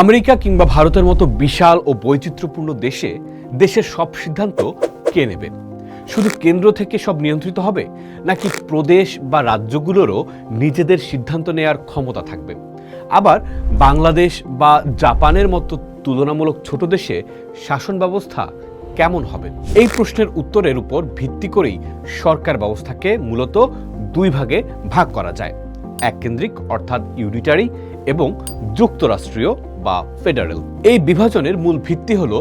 America কিংবা ভারতের মতো বিশাল ও বৈচিত্র্যপূর্ণ দেশে দেশের সব সিদ্ধান্ত কে নেবে? শুধু কেন্দ্র থেকে সব নিয়ন্ত্রিত হবে, নাকি প্রদেশ বা রাজ্যগুলোরও নিজেদের সিদ্ধান্ত নেয়ার ক্ষমতা থাকবে? আবার বাংলাদেশ বা জাপানের মতো তুলনামূলক ছোট দেশে শাসন ব্যবস্থা কেমন হবে? এই প্রশ্নের উত্তরের উপর ভিত্তি করেই সরকার ব্যবস্থাকে মূলত দুই ভাগে ভাগ করা যায়। এককেন্দ্রিক, অর্থাৎ ইউনিটারি এবং যুক্তরাষ্ট্রীয় বা ফেডারেল। এই বিভাজনের মূল ভিত্তি হল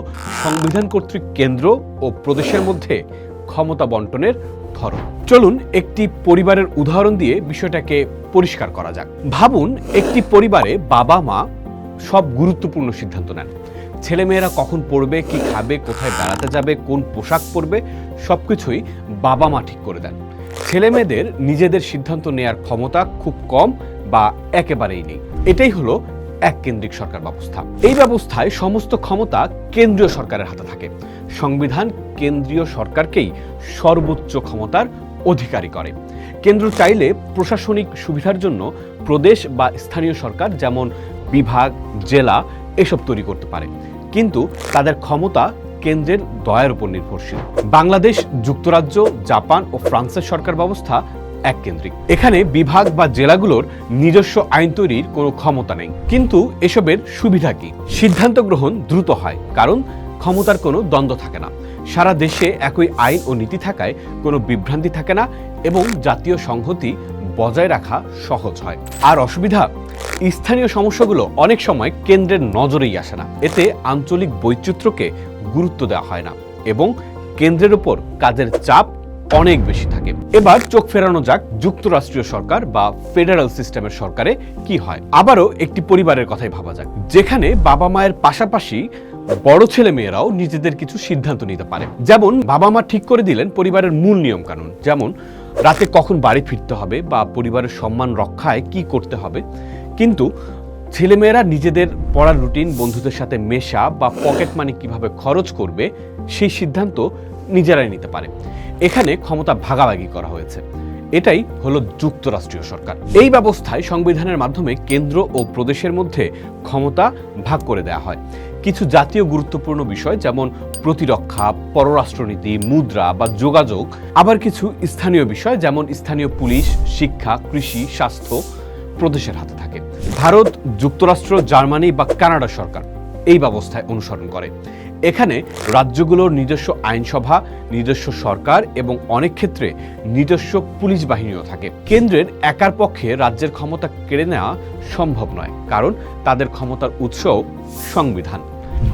সংবিধান কর্তৃক কেন্দ্র ও প্রদেশের মধ্যে ক্ষমতা বন্টনের ধরন। চলুন একটি পরিবারের উদাহরণ দিয়ে বিষয়টাকে পরিষ্কার করা যাক। ভাবুন একটি পরিবারে বাবা, মা সব গুরুত্বপূর্ণ সিদ্ধান্ত নেন। ছেলেমেয়েরা কখন পড়বে, কি খাবে, কোথায় বেড়াতে যাবে, কোন পোশাক পরবে, সবকিছুই বাবা, মা ঠিক করে দেন। ছেলেমেয়েদের নিজেদের সিদ্ধান্ত নেয়ার ক্ষমতা খুব কম বা একেবারেই নেই। এটাই হলো এক কেন্দ্রিক সরকার ব্যবস্থা। এই ব্যবস্থায় সমস্ত ক্ষমতা কেন্দ্রীয় সরকারের হাতে থাকে। সংবিধান কেন্দ্রীয় সরকারকেই সর্বোচ্চ ক্ষমতার অধিকারী করে। কেন্দ্র চাইলে প্রশাসনিক সুবিধার জন্য প্রদেশ বা স্থানীয় সরকার যেমন বিভাগ, জেলা এসব তৈরি করতে পারে। কিন্তু তাদের ক্ষমতা কেন্দ্রের দয়ার উপর নির্ভরশীল। বাংলাদেশ, যুক্তরাজ্য, জাপান ও ফ্রান্সের সরকার ব্যবস্থা এক কেন্দ্রিক এখানে বিভাগ বা জেলাগুলোর নিজস্ব আইন তৈরির কোনো ক্ষমতা নেই। কিন্তু এসবের সুবিধা কি? সিদ্ধান্ত গ্রহণ দ্রুত হয়, কারণ ক্ষমতার কোনো দ্বন্দ্ব থাকে না। সারা দেশে একই আইন ও নীতি থাকায় কোনো বিভ্রান্তি থাকে না এবং জাতীয় সংহতি বজায় রাখা সহজ হয়। আর অসুবিধা, স্থানীয় সমস্যাগুলো অনেক সময় কেন্দ্রের নজরেই আসে না। এতে আঞ্চলিক বৈচিত্র্যকে গুরুত্ব দেওয়া হয় না এবং কেন্দ্রের উপর কাজের চাপ অনেক বেশি থাকে। এবার চোখ ফেরানো যাক যুক্তরাষ্ট্রীয় সরকার বা ফেডারেল সিস্টেমের সরকারে কি হয়। আবারও একটি পরিবারের কথাই ভাবা যাক, যেখানে বাবা মায়ের পাশাপাশি বড় ছেলে মেয়েরাও নিজেদের কিছু সিদ্ধান্ত নিতে পারে। যেমন, বাবা মা ঠিক করে দিলেন পরিবারের মূল নিয়ম কানুন যেমন, রাতে কখন বাড়ি ফিরতে হবে বা পরিবারের সম্মান রক্ষায় কি করতে হবে। কিন্তু ছেলেমেয়েরা নিজেদের পড়ার রুটিন, বন্ধুদের সাথে মেশা বা পকেট মানি কীভাবে খরচ করবে, সেই সিদ্ধান্ত নিজেরাই নিতে পারে। এখানে ক্ষমতা ভাগাভাগি করা হয়েছে। এটাই হলো যুক্তরাষ্ট্রীয় সরকার। এই ব্যবস্থায় সংবিধানের মাধ্যমে কেন্দ্র ও প্রদেশের মধ্যে ক্ষমতা ভাগ করে দেওয়া হয়। কিছু জাতীয় গুরুত্বপূর্ণ বিষয় যেমন প্রতিরক্ষা, পররাষ্ট্রনীতি, মুদ্রা বা যোগাযোগ, আবার কিছু স্থানীয় বিষয় যেমন স্থানীয় পুলিশ, শিক্ষা, কৃষি, স্বাস্থ্য প্রদেশের হাতে থাকে। ভারত, যুক্তরাষ্ট্র, জার্মানি বা কানাডা সরকার এই ব্যবস্থায় অনুসরণ করে। এখানে রাজ্যগুলোর নিজস্ব আইনসভা, নিজস্ব সরকার এবং অনেক ক্ষেত্রে নিজস্ব পুলিশ বাহিনীও থাকে। কেন্দ্রের একার পক্ষে রাজ্যের ক্ষমতা কেড়ে নেওয়া সম্ভব নয়, কারণ তাদের ক্ষমতার উৎস সংবিধান।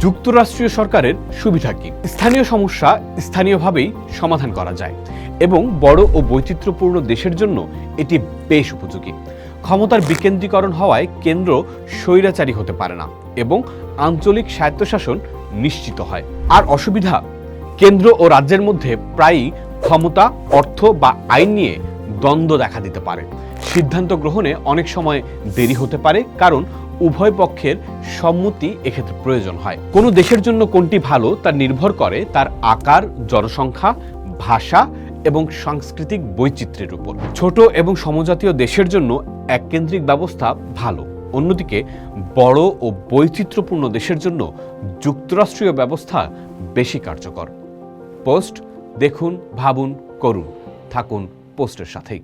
যুক্তরাষ্ট্রীয় সরকারের সুবিধা কি? স্থানীয় সমস্যা স্থানীয়ভাবেই সমাধান করা যায় এবং বড় ও বৈচিত্র্যপূর্ণ দেশের জন্য এটি বেশ উপযোগী। ক্ষমতার বিকেন্দ্রীকরণ হওয়ায় কেন্দ্র স্বৈরাচারী হতে পারে না এবং আঞ্চলিক স্বায়ত্তশাসন নিশ্চিত হয়। আর অসুবিধা, কেন্দ্র ও রাজ্যের মধ্যে প্রায়ই ক্ষমতা, অর্থ বা আইন নিয়ে দ্বন্দ্ব দেখা দিতে পারে। সিদ্ধান্ত গ্রহণে অনেক সময় দেরি হতে পারে, কারণ উভয় পক্ষের সম্মতি এক্ষেত্রে প্রয়োজন হয়। কোনো দেশের জন্য কোনটি ভালো তা নির্ভর করে তার আকার, জনসংখ্যা, ভাষা এবং সাংস্কৃতিক বৈচিত্র্যের উপর। ছোট এবং সমজাতীয় দেশের জন্য এককেন্দ্রিক ব্যবস্থা ভালো। অন্যদিকে, বড় ও বৈচিত্র্যপূর্ণ দেশের জন্য যুক্তরাষ্ট্রীয় ব্যবস্থা বেশি কার্যকর। পোস্ট দেখুন, ভাবুন, করুন। থাকুন পোস্টের সাথেই।